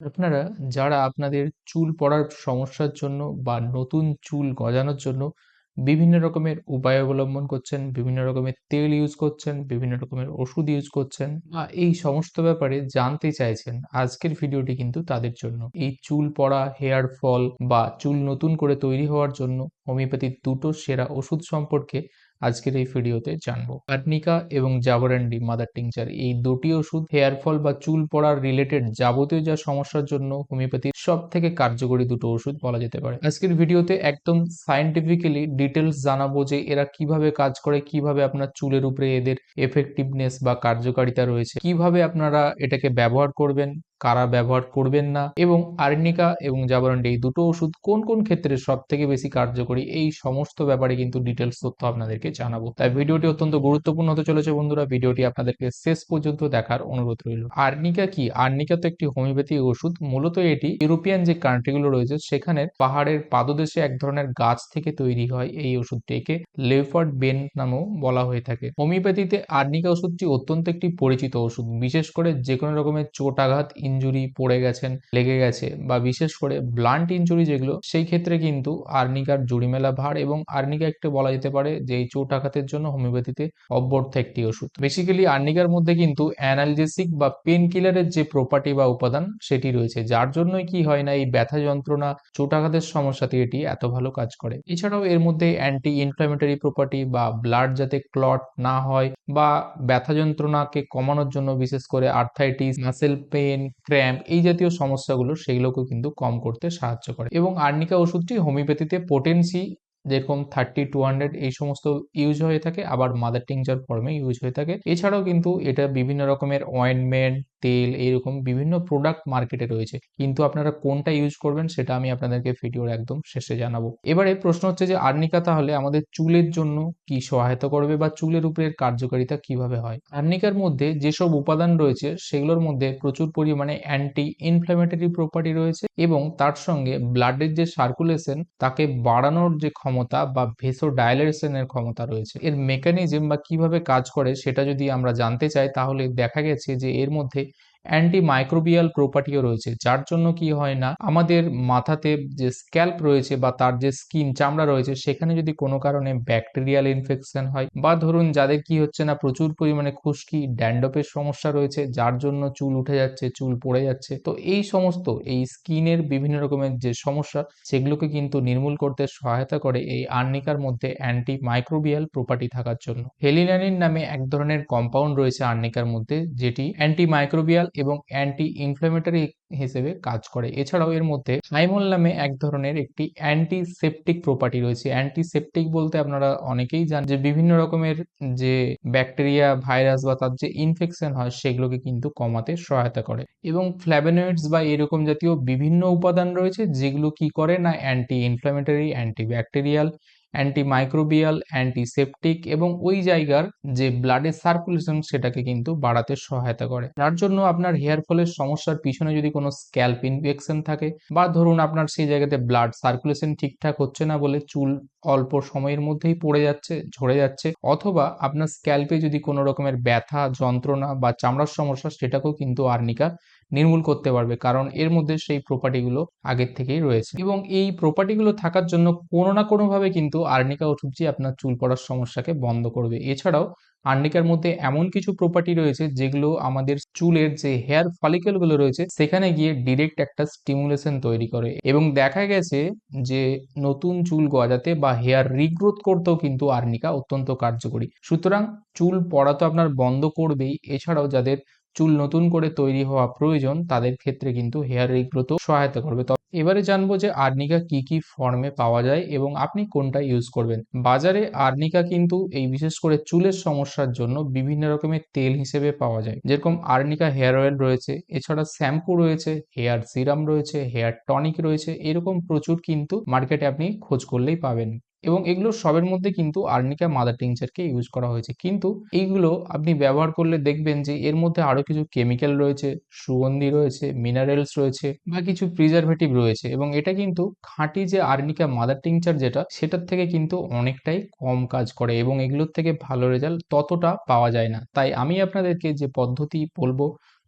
আপনারা যারা আপনাদের চুল পড়ার সমস্যার জন্য বা নতুন চুল গজানোর জন্য বিভিন্ন রকমের উপায় অবলম্বন করছেন, বিভিন্ন রকমের তেল ইউজ করছেন, বিভিন্ন রকমের ওষুধ ইউজ করছেন বা এই সমস্ত ব্যাপারে জানতে চাইছেন, আজকের ভিডিওটি কিন্তু তাদের জন্য। এই চুল পড়া হেয়ার ফল বা চুল নতুন করে তৈরি হওয়ার জন্য হোমিওপ্যাথির দুটো সেরা ওষুধ সম্পর্কে আজকের এই ভিডিওতে জানব। আর্নিকা এবং জাবরান্ডি মাদার টিংচার এই দুটি ওষুধ হেয়ার ফল বা চুল পড়ার রিলেটেড যাবতীয় যা সমস্যার জন্য হোমিওপ্যাথির সব থেকে কার্যকরী দুটো ওষুধ বলা যেতে পারে। আজকের ভিডিওতে একদম সায়েন্টিফিক্যালি ডিটেলস জানাব যে এরা কীভাবে কাজ করে, কীভাবে আপনার চুলের উপরে এদের এফেক্টিভনেস বা কার্যকারিতা রয়েছে, কীভাবে আপনারা এটাকে ব্যবহার করবেন কারা ব্যবহার করবেন না? এবং আর্নিকা এবং জাবারন্ডি এই দুটো ওষুধ কোন কোন ক্ষেত্রে সব থেকে বেশি কার্যকরী? এই সমস্ত ব্যাপারে কিন্তু ডিটেলস তথ্য আপনাদেরকে জানাব। তাই ভিডিওটি অত্যন্ত গুরুত্বপূর্ণ হতে চলেছে বন্ধুরা। ভিডিওটি আপনাদেরকে শেষ পর্যন্ত দেখার অনুরোধ রইল। আর্নিকা কি? আর্নিকা তো একটি হোমিওপ্যাথি ওষুধ। মূলত এটি ইউরোপিয়ান যে কান্ট্রিগুলো রয়েছে, সেখানে পাহাড়ের পাদদেশে এক ধরনের গাছ থেকে তৈরি হয় এই ওষুধটিকে। লেফার্ড বেন নামেও বলা হয়ে থাকে। হোমিওপ্যাথিতে আর্নিকা ওষুধটি অত্যন্ত একটি পরিচিত ওষুধ। বিশেষ করে যে কোনো রকমের চোট আঘাত ইঞ্জুরি পড়ে গেছেন, লেগে গেছে বা বিশেষ করে ব্লান্ট ইঞ্জুরি যেগুলো, সেই ক্ষেত্রে কিন্তু আর্নিকার জুড়িমেলা ভার এবং আর্নিকা একটু বলা যেতে পারে যে এই চোট আঘাতের জন্য হোমিওপ্যাথিতে অব্যর্থ একটি ওষুধ। বেসিক্যালি আর্নিকার মধ্যে কিন্তু অ্যানালজেসিক বা পেন কিলারের যে প্রপার্টি বা উপাদান সেটি রয়েছে, যার জন্যই কি হয় না, এই ব্যথা যন্ত্রণা চোট আঘাতের সমস্যাতে এটি এত ভালো কাজ করে। এছাড়াও এর মধ্যে অ্যান্টি ইনফ্ল্যামেটরি প্রপার্টি বা ব্লাড যাতে ক্লট না হয় বা ব্যথা যন্ত্রণাকে কমানোর জন্য বিশেষ করে আর্থাইটিস মাসেল পেন ক্র্যাম্প এই জাতীয় সমস্যাগুলো সেগুলোকেও কিন্তু কম করতে সাহায্য করে। এবং আর্নিকা ওষুধটি হোমিওপ্যাথিতে পোটেন্সি যেরকম থার্টি টু হান্ড্রেড এই সমস্ত ইউজ হয়ে থাকে, আবার মাদার টিংচার ফর্মে ইউজ হয়ে থাকে। এছাড়াও কিন্তু এটা বিভিন্ন রকমের অয়েনমেন্ট তেল এইরকম বিভিন্ন প্রোডাক্ট মার্কেটে রয়েছে। কিন্তু আপনারা কোনটা ইউজ করবেন সেটা আমি আপনাদেরকে ভিডিওর একদম শেষে জানাব। এবারে প্রশ্ন হচ্ছে যে, আর্নিকা তাহলে আমাদের চুলের জন্য কি সহায়তা করবে বা চুলের উপরের কার্যকারিতা কীভাবে হয়? আর্নিকার মধ্যে যেসব উপাদান রয়েছে সেগুলোর মধ্যে প্রচুর পরিমাণে অ্যান্টি ইনফ্ল্যামেটরি প্রপার্টি রয়েছে এবং তার সঙ্গে ব্লাডের যে সার্কুলেশন তাকে বাড়ানোর যে ক্ষমতা বা ভেসো ডায়ালেশনের ক্ষমতা রয়েছে। এর মেকানিজম বা কীভাবে কাজ করে সেটা যদি আমরা জানতে চাই, তাহলে দেখা গেছে যে এর মধ্যে অ্যান্টি মাইক্রোবিয়াল প্রপার্টিও রয়েছে, যার জন্য কি হয় না, আমাদের মাথাতে যে স্ক্যাল্প রয়েছে বা তার যে স্কিন চামড়া রয়েছে, সেখানে যদি কোনো কারণে ব্যাকটেরিয়াল ইনফেকশন হয় বা ধরুন যাদের কি হচ্ছে না, প্রচুর পরিমাণে খুশকি ড্যান্ডপের সমস্যা রয়েছে, যার জন্য চুল উঠে যাচ্ছে, চুল পড়ে যাচ্ছে, তো এই সমস্ত, এই স্কিনের বিভিন্ন রকমের যে সমস্যা, সেগুলোকে কিন্তু নির্মূল করতে সহায়তা করে এই আর্নিকার মধ্যে অ্যান্টি মাইক্রোবিয়াল প্রপার্টি থাকার জন্য। হেলিনানিন নামে এক ধরনের কম্পাউন্ড রয়েছে আর্নিকার মধ্যে, যেটি অ্যান্টি মাইক্রোবিয়াল এবং অ্যান্টি ইনফ্ল্যামেটরি হিসেবে কাজ করে। এছাড়াও এর মধ্যে হাইমল নামে এক ধরনের একটি অ্যান্টিসেপটিক প্রপার্টি রয়েছে। অ্যান্টিসেপটিক বলতে আপনারা অনেকেই জান, যে বিভিন্ন রকমের যে ব্যাকটেরিয়া ভাইরাস বা তার যে ইনফেকশন হয়, সেগুলোকে কিন্তু কমাতে সহায়তা করে। এবং ফ্ল্যাভেনয়েডস বা এরকম জাতীয় বিভিন্ন উপাদান রয়েছে, যেগুলো কি করে না anti inflammatory anti bacterial antimicrobial antiseptic এবং ওই জায়গার যে ব্লাডের সার্কুলেশন সেটাকে কিন্তু বাড়াতে সহায়তা করে। তার জন্য আপনার হেয়ার ফলের সমস্যার পিছনে যদি কোনো স্ক্যাল্প ইনফেকশন থাকে বা ধরুন আপনার সেই জায়গাতে ব্লাড সার্কুলেশন ঠিকঠাক হচ্ছে না বলে চুল অল্প সময়ের মধ্যেই পড়ে যাচ্ছে, ঝরে যাচ্ছে অথবা আপনার স্ক্যাল্পে যদি কোনো রকমের ব্যথা, যন্ত্রণা বা চামড়ার সমস্যা সেটাকেও কিন্তু আর্নিকা নির্মূল করতে পারবে, কারণ এর মধ্যে সেই প্রপার্টিগুলো আগের থেকেই রয়েছে। এবং এই প্রপার্টিগুলো থাকার জন্য কোনো না কোনোভাবে কিন্তু আর্নিকা ওষুধটি আপনার চুল পড়ার সমস্যাকে বন্ধ করবে। এছাড়াও আর্নিকার মধ্যে এমন কিছু প্রপার্টি রয়েছে যেগুলো আমাদের চুলের যে হেয়ার ফলিকেলগুলো রয়েছে, সেখানে গিয়ে ডিরেক্ট একটা স্টিমুলেশন তৈরি করে। এবং দেখা গেছে যে নতুন চুল গজাতে বা হেয়ার রিগ্রোথ করতেও কিন্তু আর্নিকা অত্যন্ত কার্যকরী। সুতরাং চুল পড়া তো আপনার বন্ধ করবেই, এছাড়াও যাদের চুল নতুন করে তৈরি হওয়া প্রয়োজন, তাদের ক্ষেত্রে কিন্তু হেয়ার রিগ্রোথও সহায়তা করবে। তবে এবারে জানব যে আর্নিকা কি কি ফর্মে পাওয়া যায় এবং আপনি কোনটা ইউজ করবেন। বাজারে আর্নিকা কিন্তু এই বিশেষ করে চুলের সমস্যার জন্য বিভিন্ন রকমের তেল হিসেবে পাওয়া যায়। যেরকম আর্নিকা হেয়ার অয়েল রয়েছে, এছাড়া শ্যাম্পু রয়েছে, হেয়ার সিরাম রয়েছে, হেয়ার টনিক রয়েছে, এরকম প্রচুর কিন্তু মার্কেটে আপনি খোঁজ করলেই পাবেন। এবং এগুলো সবের মধ্যে কিন্তু আর্নিকা মাদার টিংচারকে ইউজ করা হয়েছে। কিন্তু এইগুলো আপনি ব্যবহার করলে দেখবেন যে এর মধ্যে আরও কিছু কেমিক্যাল রয়েছে, সুগন্ধি রয়েছে মিনারেলস রয়েছে বা কিছু প্রিজারভেটিভ রয়েছে এবং এটা কিন্তু খাঁটি যে আর্নিকা মাদার টিংচার যেটা, সেটার থেকে কিন্তু অনেকটাই কম কাজ করে এবং এগুলোর থেকে ভালো রেজাল্ট ততটা পাওয়া যায় না। তাই আমি আপনাদেরকে যে পদ্ধতি বলব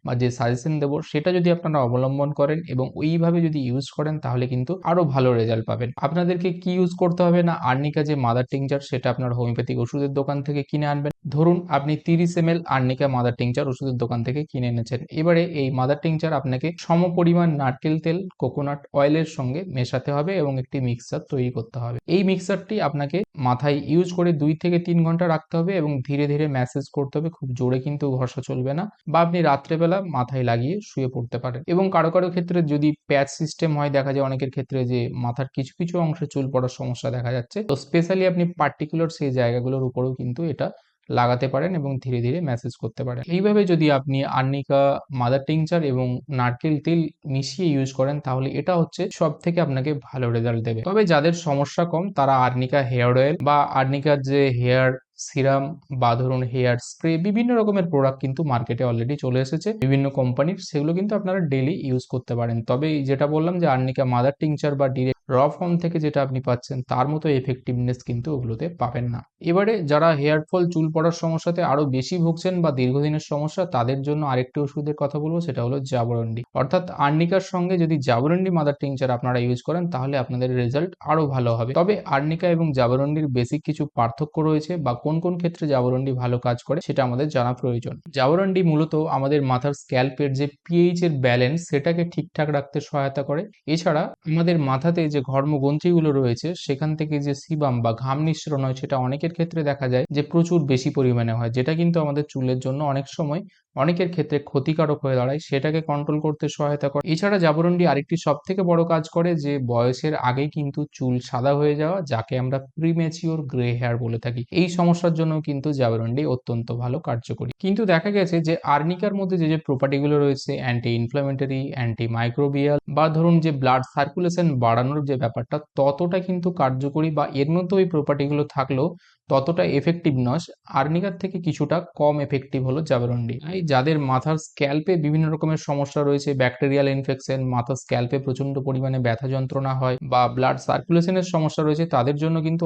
বা যে সাজেশন দেবো, সেটা যদি আপনারা অবলম্বন করেন এবং ওইভাবে যদি ইউজ করেন, তাহলে কিন্তু আরও ভালো রেজাল্ট পাবেন। আপনাদেরকে কি ইউজ করতে হবে না? আর্নিকা যে মাদার টিংচার সেটা আপনার হোমিওপ্যাথিক ওষুধের দোকান থেকে কিনে আনবেন। ধরুন, আপনি তিরিশ এম আর্নিকা মাদার টিংচার ওষুধের দোকান থেকে কিনে এনেছেন। এবারে এই মাদার টিংচার আপনাকে সম পরিমাণ নারকেল তেল কোকোনাট অয়েলের সঙ্গে মেশাতে হবে এবং একটি মিক্সার তৈরি করতে হবে। এই মিক্সারটি আপনাকে মাথায় ইউজ করে দুই থেকে তিন ঘণ্টা রাখতে হবে এবং ধীরে ধীরে ম্যাসেজ করতে হবে। খুব জোরে কিন্তু ঘষা চলবে না। বা আপনি রাত্রেবেলা মাথায় লাগিয়ে শুয়ে পড়তে পারেন এবং কারও কারও ক্ষেত্রে যদি প্যাচ সিস্টেম হয়, দেখা যায় অনেকের ক্ষেত্রে যে মাথার কিছু কিছু অংশে চুল পড়ার সমস্যা দেখা যাচ্ছে। তো স্পেশালি আপনি পার্টিকুলার সেই জায়গাগুলোর উপরেও কিন্তু এটা লাগাতে পারেন এবং ধীরে ধীরে ম্যাসেজ করতে পারেন। এইভাবে যদি আপনি আর্নিকা মাদার টিংচার এবং নারকেল তেল মিশিয়ে ইউজ করেন, তাহলে এটা হচ্ছে সব থেকে আপনাকে ভালো রেজাল্ট দেবে। তবে যাদের সমস্যা কম, তারা আর্নিকা হেয়ার অয়েল বা আর্নিকার যে হেয়ার সিরাম বা ধরুন হেয়ার স্প্রে, বিভিন্ন রকমের প্রোডাক্ট কিন্তু মার্কেটে অলরেডি চলে এসেছে। বিভিন্ন কোম্পানির সেগুলো কিন্তু আপনারা ডেলি ইউজ করতে পারেন। তবে যেটা বললাম যে আর্নিকা মাদার টিংচার বা ডিরেক্ট র ফর্ম থেকে যেটা আপনি পাচ্ছেন, তার মতো এফেক্টিভনেস কিন্তু ওগুলোতে পাবেন না। এবারে যারা হেয়ার ফল চুল পড়ার সমস্যাতে আরও বেশি ভুগছেন বা দীর্ঘদিনের সমস্যা, তাদের জন্য আরেকটি ওষুধের কথা বলব, সেটা হলো জাবরন্ডি অর্থাৎ আর্নিকার সঙ্গে যদি জাবরন্ডি মাদার টিংচার আপনারা ইউজ করেন, তাহলে আপনাদের রেজাল্ট আরও ভালো হবে। তবে আর্নিকা এবং জাবরন্ডির বেসিক কিছু পার্থক্য রয়েছে বা কোন কোন ক্ষেত্রে জাবরন্ডি ভালো কাজ করে, সেটা আমাদের জানা প্রয়োজন। জাবরন্ডি মূলত আমাদের মাথার স্ক্যাল্পের যে পিএইচ এর ব্যালেন্স সেটাকে ঠিকঠাক রাখতে সহায়তা করে। এছাড়া আমাদের মাথাতে যে ঘর্মগ্রন্থিগুলো রয়েছে, সেখান থেকে যে সিবাম বা ঘাম নিঃসরণ হয়, সেটা অনেকের ক্ষেত্রে দেখা যায় যে প্রচুর বেশি পরিমাণে হয়, যেটা কিন্তু আমাদের চুলের জন্য অনেক সময় অনেকের ক্ষেত্রে ক্ষতিকারক হয়ে দাঁড়ায়, সেটাকে কন্ট্রোল করতে সহায়তা করে। এছাড়া জাবরন্ডি আরেকটি সব থেকে বড় কাজ করে যে, বয়সের আগেই কিন্তু চুল সাদা হয়ে যাওয়া, যাকে আমরা প্রিমেচিওর গ্রে হেয়ার বলে থাকি। এই সমস্যার জন্য কিন্তু জাবরন্ডি অত্যন্ত ভালো কার্যকরী। কিন্তু দেখা গেছে যে, আর্নিকার মধ্যে যে যে প্রপার্টিগুলো রয়েছে অ্যান্টি ইনফ্লামেটরি অ্যান্টি মাইক্রোবিয়াল বা ধরুন যে ব্লাড সার্কুলেশন বাড়ানোর যে ব্যাপারটা, ততটা কিন্তু কার্যকরী বা এর মধ্যে ওই প্রপার্টিগুলো থাকলেও ততটা এফেক্টিভ নয়। আর্নিকার থেকে কিছুটা কম এফেক্টিভ হলো জাবরন্ডি তাই যাদের মাথার স্ক্যাল্পে বিভিন্ন রকমের সমস্যা রয়েছে ব্যাকটেরিয়াল ইনফেকশন মাথার স্ক্যাল্পে প্রচণ্ড পরিমাণে ব্যথা যন্ত্রণা হয় বা ব্লাড সার্কুলেশনের সমস্যা রয়েছে, তাদের জন্য কিন্তু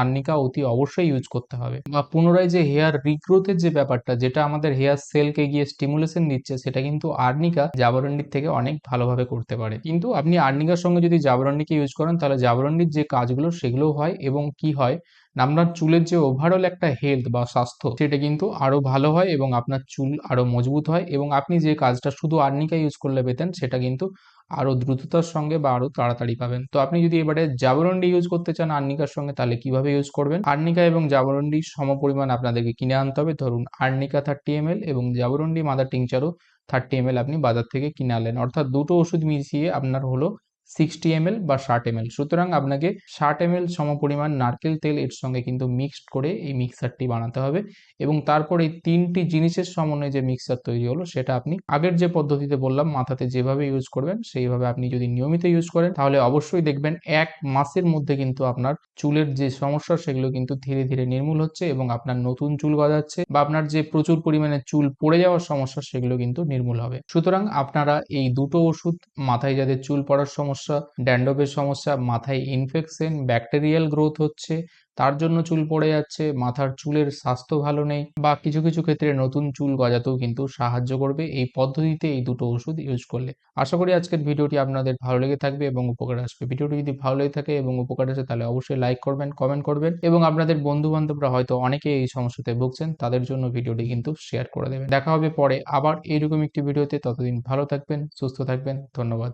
আর্নিকা অতি অবশ্যই ইউজ করতে হবে। বা পুনরায় যে হেয়ার রিগ্রোথের যে ব্যাপারটা, যেটা আমাদের হেয়ার সেলকে গিয়ে স্টিমুলেশন দিচ্ছে, সেটা কিন্তু আর্নিকা জাবরন্ডির থেকে অনেক ভালোভাবে করতে পারে। কিন্তু আপনি আর্নিকার সঙ্গে যদি জাবরন্ডিকে ইউজ করেন, তাহলে জাবরন্ডির যে কাজগুলো সেগুলো হয় এবং কি হয় আপনার চুলের যে ওভারঅল একটা হেলথ বা স্বাস্থ্য, সেটা কিন্তু আরও ভালো হয় এবং আপনার চুল আরও মজবুত হয় এবং আপনি যে কাজটা শুধু আর্নিকা ইউজ করলে পেতেন, সেটা কিন্তু আরও দ্রুততার সঙ্গে বা আরও তাড়াতাড়ি পাবেন। তো আপনি যদি এবারে জাবরন্ডি ইউজ করতে চান আর্নিকার সঙ্গে, তাহলে কীভাবে ইউজ করবেন? আর্নিকা এবং জাবরন্ডি সম পরিমাণ আপনাদেরকে কিনে আনতে হবে। ধরুন আর্নিকা থার্টি এম এবং জাবরন্ডি মাদার টিংচারও থার্টি এম আপনি বাজার থেকে কিনে আনলেন। অর্থাৎ দুটো ওষুধ মিশিয়ে আপনার হলো সিক্সটি এম বা ষাট এম সুতরাং আপনাকে ষাট এম সম পরিমাণ নারকেল তেল এর সঙ্গে কিন্তু মিক্সড করে এই মিক্সারটি বানাতে হবে এবং তারপর এই তিনটি জিনিসের সমন্বয়ে যে মিক্সার তৈরি হলো সেটা আপনি আগের যে পদ্ধতিতে বললাম, মাথাতে যেভাবে ইউজ করবেন সেইভাবে আপনি যদি নিয়মিত ইউজ করেন, তাহলে অবশ্যই দেখবেন এক মাসের মধ্যে কিন্তু আপনার চুলের যে সমস্যা, সেগুলো কিন্তু ধীরে ধীরে নির্মূল হচ্ছে এবং আপনার নতুন চুল গজাচ্ছে বা আপনার যে প্রচুর পরিমাণে চুল পড়ে যাওয়ার সমস্যা, সেগুলো কিন্তু নির্মূল হবে। সুতরাং আপনারা এই দুটো ওষুধ মাথায় যাদের চুল পড়ার সমস্যা সমস্যা, ড্যান্ড্রফের সমস্যা, মাথায় ইনফেকশন ব্যাকটেরিয়াল গ্রোথ হচ্ছে, তার জন্য চুল পড়ে যাচ্ছে, মাথার চুলের স্বাস্থ্য ভালো নেই বা কিছু কিছু ক্ষেত্রে নতুন চুল গজাতেও কিন্তু সাহায্য করবে এই পদ্ধতিতে এই দুটো ওষুধ ইউজ করলে। আশা করি আজকের ভিডিওটি আপনাদের ভালো লেগে থাকবে এবং উপকার আসবে। ভিডিওটি যদি ভালো লেগে থাকে এবং উপকার আসে তাহলে অবশ্যই লাইক করবেন কমেন্ট করবেন এবং আপনাদের বন্ধু বান্ধবরা হয়তো অনেকে এই সমস্যাতে ভুগছেন, তাদের জন্য ভিডিওটি কিন্তু শেয়ার করে দেবেন। দেখা হবে পরে আবার এইরকম একটি ভিডিওতে, ততদিন ভালো থাকবেন, সুস্থ থাকবেন, ধন্যবাদ।